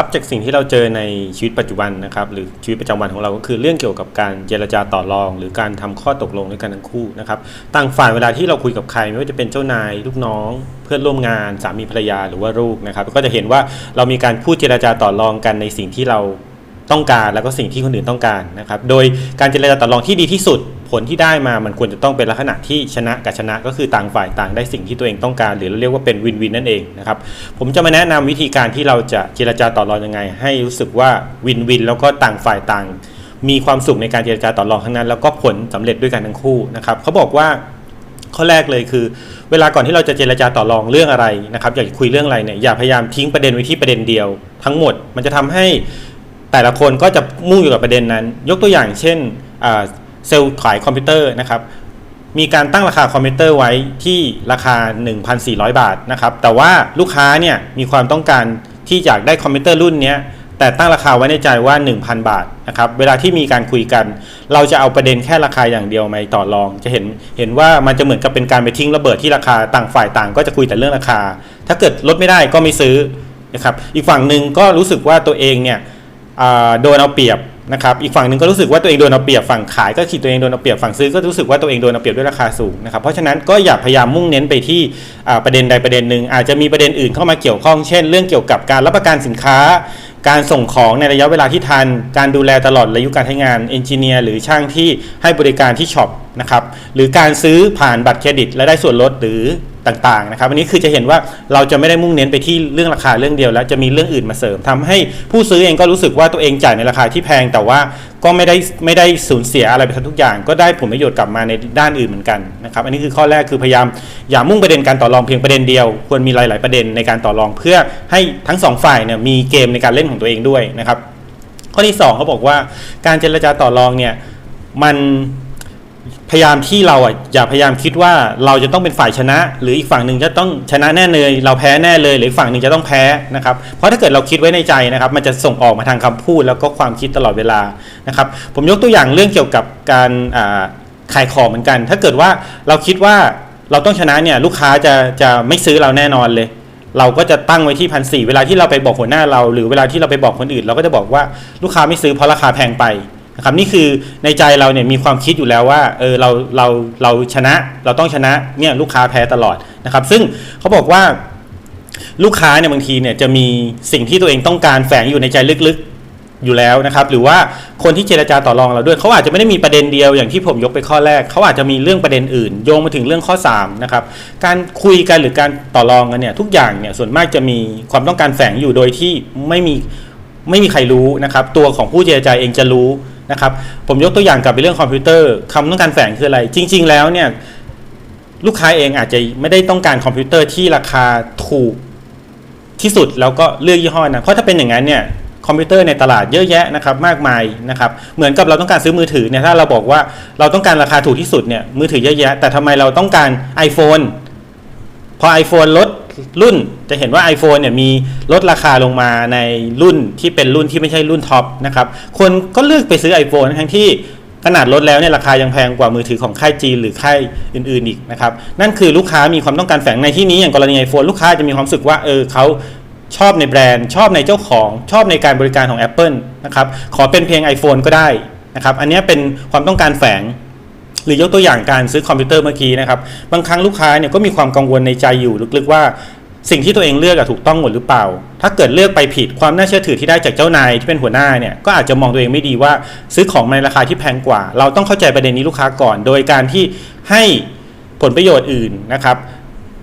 ครับจากสิ่งที่เราเจอในชีวิตปัจจุบันนะครับ หรือชีวิตประจำวันของเราก็คือเรื่องเกี่ยวกับการเจรจาต่อรอง หรือการทำข้อตกลงด้วยกันทั้งคู่นะครับต่างฝ่ายเวลาที่เราคุยกับใครไม่ว่าจะเป็นเจ้านายลูกน้อง เพื่อนร่วมงานสามีภรรยาหรือว่าลูกนะครับ ก็จะเห็นว่าเรามีการพูดเจรจาต่อรองกันในสิ่งที่เราต้องการแล้วก็สิ่งที่คนอื่นต้องการนะครับ โดยการเจรจาต่อรองที่ดีที่สุด ผลที่ได้มามันควรจะต้องเป็นลักษณะที่ชนะกับชนะ ก็คือต่างฝ่ายต่างได้สิ่งที่ตัวเองต้องการ หรือเราเรียกว่าเป็นวินวินนั่นเองนะครับผมจะมาแนะนำวิธีการที่เราจะเจรจาต่อรองยังไง ให้รู้สึกว่าวินวินแล้วก็ต่างฝ่ายต่าง มีความสุขในการเจรจาต่อรองทั้งนั้น แล้วก็ผลสำเร็จด้วยกันทั้งคู่นะครับเขาบอกว่าข้อแรกเลยคือ เวลาก่อนที่เราจะเจรจาต่อรองเรื่องอะไรนะครับอยากจะคุยเรื่องอะไรเนี่ยอย่าพยายามทิ้งประเด็นไว้ที่ประเด็นเดียว ทั้งหมดมันจะทำให้แต่ละคนก็จะมุ่งอยู่กับประเด็นนั้น ยกตัวอย่างเช่นอ่า เซลล์ขายคอมพิวเตอร์นะครับมีการตั้งราคาคอมพิวเตอร์ไว้ที่ราคา 1,400 บาทนะครับแต่ว่าลูกค้าเนี่ยมีความต้องการที่อยากได้คอมพิวเตอร์รุ่นนี้แต่ตั้งราคาไว้ในใจว่า 1,000 บาทนะครับเวลาที่มีการคุยกัน เราจะเอาประเด็นแค่ราคาอย่างเดียวไหมต่อรอง จะเห็นเห็นว่ามันจะเหมือนกับเป็นการไปทิ้งระเบิดที่ราคาต่างฝ่ายต่างก็จะคุยแต่เรื่องราคา ถ้าเกิดลดไม่ได้ก็ไม่ซื้อนะครับอีกฝั่งหนึ่งก็รู้สึกว่าตัวเองเนี่ยโดนเอาเปรียบ นะครับอีกฝั่งหนึ่งก็รู้สึกว่าตัวเองโดนเอาเปรียบฝั่งขายก็คิดตัวเองโดนเอาเปรียบฝั่งซื้อก็รู้สึกว่าตัวเองโดนเอาเปรียบด้วยราคาสูงนะครับเพราะฉะนั้นก็อย่าพยายามมุ่งเน้นไปที่ประเด็นใดประเด็นหนึ่งอาจจะมีประเด็นอื่นเข้ามาเกี่ยวข้องเช่น เรื่องเกี่ยวกับการรับประกันสินค้า การส่งของในระยะเวลาที่ทัน การดูแลตลอดระยะการใช้งานเอนจิเนียร์หรือช่างที่ให้บริการที่ช็อปนะครับหรือการซื้อผ่านบัตรเครดิต และได้ส่วนลดหรือ ต่างๆนะครับอันนี้คือจะเห็นว่าเราจะไม่ได้มุ่งเน้นไปที่เรื่องราคาเรื่องเดียวแล้วจะมีเรื่องอื่นมาเสริมทำให้ผู้ซื้อเองก็รู้สึกว่าตัวเองจ่ายในราคาที่แพง แต่ว่าก็ไม่ได้ไม่ได้สูญเสียอะไรไปทั้งทุกอย่าง ก็ได้ผลประโยชน์กลับมาในด้านอื่นเหมือนกันนะครับอันนี้คือข้อแรกคือพยายามอย่ามุ่งประเด็นการต่อรองเพียงประเด็นเดียว ควรมีหลาย ๆประเด็นในการต่อรองเพื่อให้ทั้งสองฝ่ายเนี่ยมีเกมในการเล่นของตัวเองด้วยนะครับข้อที่สองเขาบอกว่าการเจรจาต่อรองเนี่ยมัน พยายามที่เราอะอย่าพยายามคิดว่าเราจะต้องเป็นฝ่ายชนะ หรืออีกฝั่งหนึ่งจะต้องชนะแน่เลย เราแพ้แน่เลย หรืออีกฝั่งหนึ่งจะต้องแพ้นะครับเพราะถ้าเกิดเราคิดไว้ในใจนะครับ มันจะส่งออกมาทางคำพูดแล้วก็ความคิดตลอดเวลานะครับ ผมยกตัวอย่างเรื่องเกี่ยวกับการขายของเหมือนกัน ถ้าเกิดว่าเราคิดว่าเราต้องชนะเนี่ยลูกค้าจะจะไม่ซื้อเราแน่นอนเลย เราก็จะตั้งไว้ที่พันสี่เวลาที่เราไปบอกหัวหน้าเรา หรือเวลาที่เราไปบอกคนอื่น เราก็จะบอกว่าลูกค้าไม่ซื้อเพราะราคาแพงไป นะครับนี่คือในใจเราเนี่ยมีความคิดอยู่แล้วว่าเออเราเราเราชนะเราต้องชนะเนี่ยลูกค้าแพ้ตลอดนะครับ ซึ่งเขาบอกว่าลูกค้าเนี่ยบางทีเนี่ยจะมีสิ่งที่ตัวเองต้องการแฝงอยู่ในใจลึกๆอยู่แล้วนะครับ หรือว่าคนที่เจรจาต่อรองเราด้วยเขาอาจจะไม่ได้มีประเด็นเดียวอย่างที่ผมยกไปข้อแรกเขาอาจจะมีเรื่องประเด็นอื่น โยงมาถึงเรื่องข้อ3นะครับการคุยกันหรือการต่อรองกันเนี่ยทุกอย่างเนี่ยส่วนมากจะมีความต้องการแฝงอยู่โดยที่ไม่มี ไม่มีใครรู้นะครับ ตัวของผู้เจรจาเองจะรู้นะครับ ผมยกตัวอย่างกลับไปเรื่องคอมพิวเตอร์คำต้องการแฝงคืออะไร จริง ๆ แล้วเนี่ยลูกค้าเองอาจจะไม่ได้ต้องการคอมพิวเตอร์ที่ราคาถูกที่สุดแล้วก็เลือกยี่ห้อนะเพราะถ้าเป็นอย่างนั้นเนี่ยคอมพิวเตอร์ในตลาดเยอะแยะนะครับมากมายนะครับเหมือนกับเราต้องการซื้อมือถือเนี่ยถ้าเราบอกว่าเราต้องการราคาถูกที่สุดเนี่ยมือถือเยอะแยะ แต่ทำไมเราต้องการ iPhone พอ iPhone ลดรุ่น จะเห็นว่า iPhone เนี่ยมีลดราคาลงมาในรุ่นที่เป็นรุ่นที่ไม่ใช่รุ่นท็อปนะครับ คนก็เลือกไปซื้อ iPhone ทั้งที่ขนาดลดแล้วเนี่ยราคายังแพงกว่ามือถือของค่ายจีนหรือค่ายอื่นๆอีกนะครับ นั่นคือลูกค้ามีความต้องการแฝงในที่นี้อย่างกรณี iPhone ลูกค้าจะมีความรู้สึกว่าเออเขาชอบในแบรนด์ ชอบในเจ้าของชอบในการบริการของ Apple นะครับขอเป็นเพียง iPhone ก็ได้นะครับอันนี้เป็นความต้องการแฝงหรือยกตัวอย่างการซื้อคอมพิวเตอร์เมื่อกี้นะครับ บางครั้งลูกค้าเนี่ยก็มีความกังวลในใจอยู่ลึกๆว่า สิ่งที่ตัวเองเลือกอะถูกต้องหมดหรือเปล่า ถ้าเกิดเลือกไปผิดความน่าเชื่อถือที่ได้จากเจ้านายที่เป็นหัวหน้าเนี่ยก็อาจจะมองตัวเองไม่ดีว่าซื้อของในราคาที่แพงกว่า เราต้องเข้าใจประเด็นนี้ลูกค้าก่อน โดยการที่ให้ผลประโยชน์อื่นนะครับ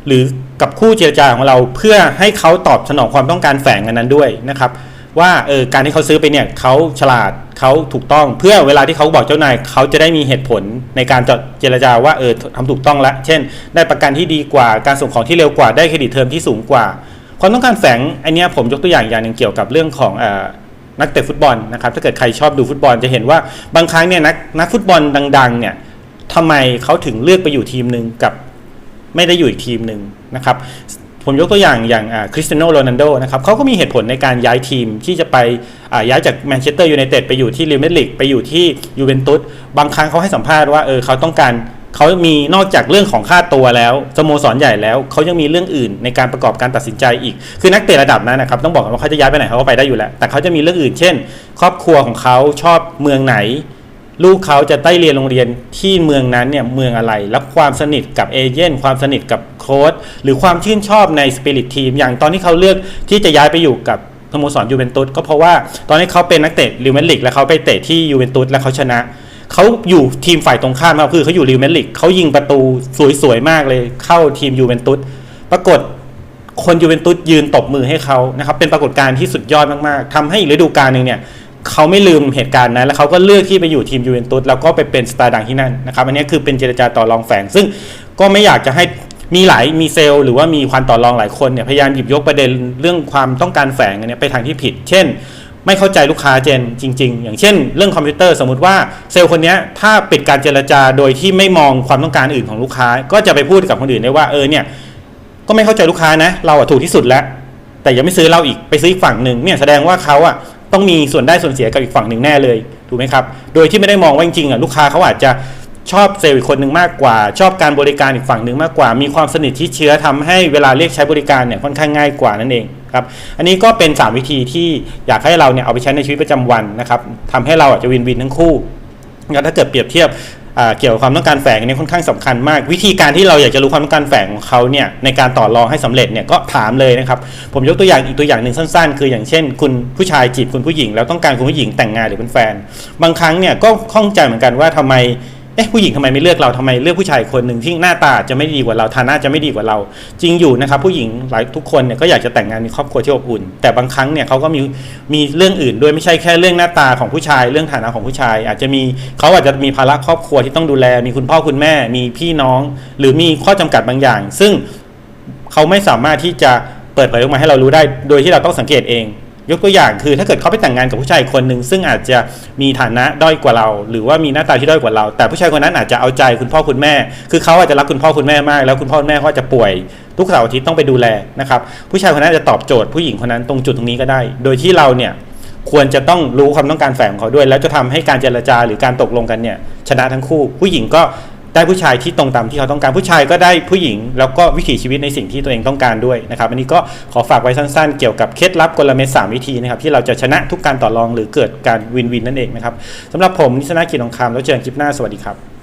หรือกับคู่เจรจาของเราเพื่อให้เขาตอบสนองความต้องการแฝงอันนั้นด้วยนะครับ ว่าเออการที่เขาซื้อไปเนี่ยเขาฉลาดเขาถูกต้องเพื่อเวลาที่เขาบอกเจ้านายเขาจะได้มีเหตุผลในการจเจรจาว่าเออทำถูกต้องแล้วเช่น ได้ประกันที่ดีกว่าการส่งของที่เร็วกว่าได้เครดิตเทอมที่สูงกว่า ความต้องการแฝงอันเนี้ยผมยกตัวอย่างอย่างหนึ่งเกี่ยวกับเรื่องของเอ่อนักเตะฟุตบอลนะครับถ้าเกิดใครชอบดูฟุตบอลจะเห็นว่าบางครั้งเนี่ยนักนักฟุตบอลดังๆเนี่ยทำไมเขาถึงเลือกไปอยู่ทีมหนึ่งกับไม่ได้อยู่อีกทีมหนึ่งนะครับ ผมยกตัวอย่างอย่างคริสเตียโนโรนัลโดนะครับเขาก็มีเหตุผลในการย้ายทีมที่จะไปย้ายจากแมนเชสเตอร์ยูไนเต็ดไปอยู่ที่ลิเรอัลมาดริดไปอยู่ที่ยูเวนตุสบางครั้งเขาให้สัมภาษณ์ว่าเออเขาต้องการเขามีนอกจากเรื่องของค่าตัวแล้วสโมสรใหญ่แล้วเขายังมีเรื่องอื่นในการประกอบการตัดสินใจอีก คือนักเตะระดับนั้นนะครับต้องบอกก่อนว่าเขาจะย้ายไปไหนเขาก็ไปได้อยู่แล้ว แต่เขาจะมีเรื่องอื่น เช่น ครอบครัวของเขาชอบเมืองไหน ลูกเขาจะได้เรียนโรงเรียนที่เมืองนั้นเนี่ยเมืองอะไรแล้วความสนิทกับเอเจนต์ความสนิทกับโค้ชหรือความชื่นชอบในสปิริตทีมอย่างตอนที่เขาเลือกที่จะย้ายไปอยู่กับสโมสรยูเวนตุสก็เพราะว่าตอนนี้เขาเป็นนักเตะลิวเมนลิกแล้วเขาไปเตะที่ยูเวนตุสแล้วเขาชนะเขาอยู่ทีมฝ่ายตรงข้ามครับคือเขาอยู่ลิวเมนลิกเขายิงประตูสวยๆมากเลยเข้าทีมยูเวนตุสปรากฏคนยูเวนตุสยืนตบมือให้เขานะครับเป็นปรากฏการณ์ที่สุดยอดมากๆทำให้ฤดูกาลหนึ่งเนี่ย เขาไม่ลืมเหตุการณ์นั้นแล้วเขาก็เลือกที่ไปอยู่ทีมยูเวนตุสแล้วก็ไปเป็นสตาร์ดังที่นั่นนะครับอันนี้คือเป็นเจรจาต่อรองแฝง ซึ่งก็ไม่อยากจะให้มีหลายมีเซลล์หรือว่ามีความต่อรองหลายคนเนี่ยพยายามหยิบยกประเด็นเรื่องความต้องการแฝงอันเนี้ยไปทางที่ผิด เช่น ไม่เข้าใจลูกค้าเจนจริง ๆ อย่างเช่น เรื่องคอมพิวเตอร์สมมติว่าเซลล์คนนี้ถ้าปิดการเจรจาโดยที่ไม่มองความต้องการอื่นของลูกค้า ก็จะไปพูดกับคนอื่นได้ว่าเออเนี่ยก็ไม่เข้าใจลูกค้านะ เราอะถูกที่สุดแล้ว แต่ยังไม่ซื้อเราอีกไปซื้ออีกฝั่งหนึ่งเนี่ยแสดงว่าเขาอะ ต้องมีส่วนได้ส่วนเสียกับอีกฝั่งหนึ่งแน่เลยถูกไหมครับ โดยที่ไม่ได้มองว่าจริงๆอะลูกค้าเขาอาจจะชอบเซลล์อีกคนหนึ่งมากกว่า ชอบการบริการอีกฝั่งหนึ่งมากกว่า มีความสนิทที่เชื้อทำให้เวลาเรียกใช้บริการเนี่ยค่อนข้างง่ายกว่านั่นเองครับอันนี้ก็เป็น 3 วิธีที่อยากให้เราเนี่ยเอาไปใช้ในชีวิตประจำวันนะครับทำให้เราอาจจะวินวินทั้งคู่งั้นถ้าเกิดเปรียบเทียบ เกี่ยวกับความต้องการแฝงอันนี้ค่อนข้างสำคัญมาก วิธีการที่เราอยากจะรู้ความต้องการแฝงของเขาเนี่ยในการต่อรองให้สำเร็จเนี่ยก็ถามเลยนะครับ ผมยกตัวอย่างอีกตัวอย่างหนึ่งสั้นๆ คืออย่างเช่น คุณผู้ชายจีบคุณผู้หญิง แล้วต้องการคุณผู้หญิงแต่งงานหรือเป็นแฟน บางครั้งเนี่ยก็ข้องใจเหมือนกันว่าทำไม เอ๊ะผู้หญิงทำไมไม่เลือกเราทำไมเลือกผู้ชายคนหนึ่งที่หน้าตาจะไม่ดีกว่าเราฐานะจะไม่ดีกว่าเรา จริงอยู่นะครับ ผู้หญิงหลายทุกคนเนี่ยก็อยากจะแต่งงานมีครอบครัวที่อบอุ่น แต่บางครั้งเนี่ยเขาก็มีมีเรื่องอื่นด้วยไม่ใช่แค่เรื่องหน้าตาของผู้ชาย เรื่องฐานะของผู้ชาย อาจจะมีเขาอาจจะมีภาระครอบครัวที่ต้องดูแล มีคุณพ่อคุณแม่ มีพี่น้อง หรือมีข้อจำกัดบางอย่าง ซึ่งเขาไม่สามารถที่จะเปิดเผยออกมาให้เรารู้ได้ โดยที่เราต้องสังเกตเอง ยกตัวอย่างคือถ้าเกิดเขาไปแต่งงานกับผู้ชายคนหนึ่งซึ่งอาจจะมีฐานะด้อยกว่าเรา หรือว่ามีหน้าตาที่ด้อยกว่าเรา แต่ผู้ชายคนนั้นอาจจะเอาใจคุณพ่อคุณแม่ คือเขาอาจจะรักคุณพ่อคุณแม่มาก แล้วคุณพ่อคุณแม่เขาจะป่วย ทุกเสาร์อาทิตย์ต้องไปดูแลนะครับผู้ชายคนนั้นจะตอบโจทย์ผู้หญิงคนนั้นตรงจุดตรงนี้ก็ได้ โดยที่เราเนี่ยควรจะต้องรู้ความต้องการแฝงของเขาด้วย แล้วจะทำให้การเจรจาหรือการตกลงกันเนี่ยชนะทั้งคู่ ผู้หญิงก็ ได้ผู้ชายที่ตรงตามที่เขาต้องการผู้ชายก็ได้ผู้หญิง แล้วก็วิถีชีวิตในสิ่งที่ตัวเองต้องการด้วยนะครับอันนี้ก็ขอฝากไว้สั้นๆ เกี่ยวกับเคล็ดลับกลเม็ด3วิธีนะครับที่เราจะชนะทุกการต่อรองหรือเกิดการวินวินนั่นเองนะครับสำหรับผมนิสนากิจทองคำแล้วเจอกันคลิปหน้าสวัสดีครับ